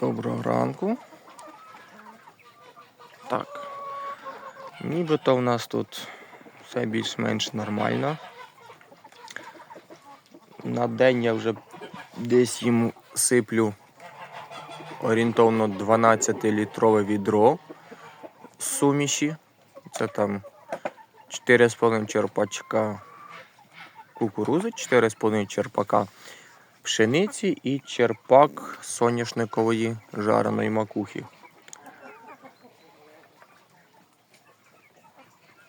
Доброго ранку. Так. Нібито в нас тут все більш-менш нормально. На день я вже десь їм сиплю орієнтовно 12-літрове відро суміші. Це там 4,5 черпачка кукурузи, 4,5 черпака пшениці і черпак соняшникової жареної макухи.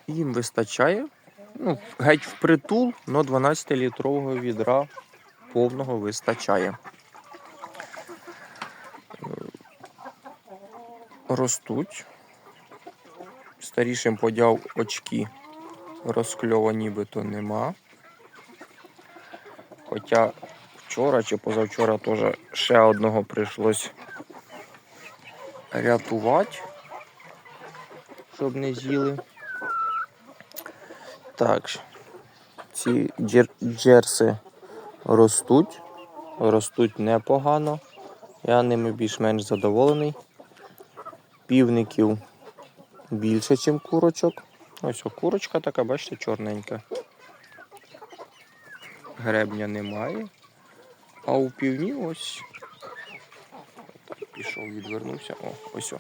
Їм вистачає. Ну, геть впритул, але 12-літрового відра повного вистачає. Ростуть. Старішим подяв очки розкльова нібито нема. Хоча вчора чи позавчора теж ще одного прийшлось рятувати, щоб не з'їли. Так, ці джер- джерси ростуть, ростуть непогано. Я ними більш-менш задоволений. Півників більше, ніж курочок. Ось о, курочка така, бачите, чорненька. Гребня немає. А у півні ось. Так, пішов, відвернувся. О, ось. О.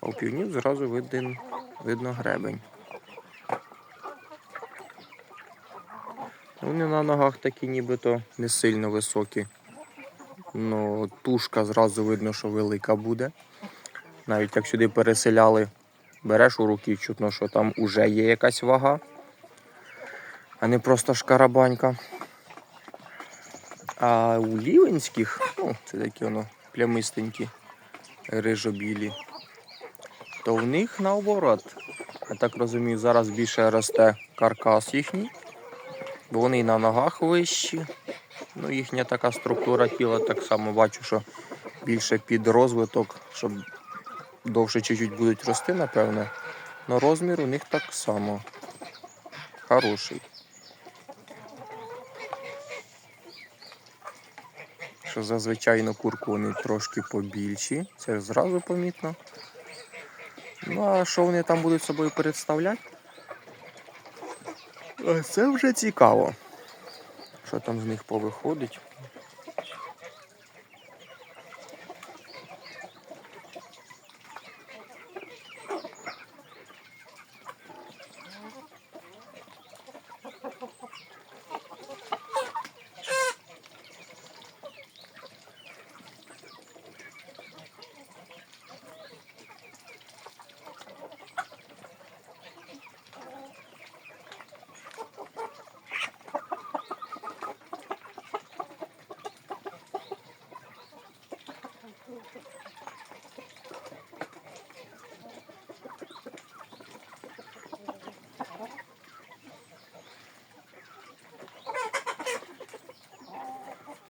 А у півні зразу виден, видно гребень. Вони на ногах такі нібито не сильно високі. Ну, тушка зразу видно, що велика буде. Навіть як сюди переселяли, береш у руки, чутно, що там уже є якась вага, а не просто шкарабанька. А у лівенських, ну, це такі воно плямистенькі, рижобілі, то в них наоборот. Я так розумію, зараз більше росте каркас їхній, бо вони на ногах вищі. Ну, їхня така структура тіла так само бачу, що більше під розвиток, щоб довше чуть-чуть будуть рости, напевне. Но розмір у них так само хороший. Що зазвичай курку вони трошки побільші, це зразу помітно. Ну а що вони там будуть собою представляти? А Це вже цікаво. Що там з них повиходить.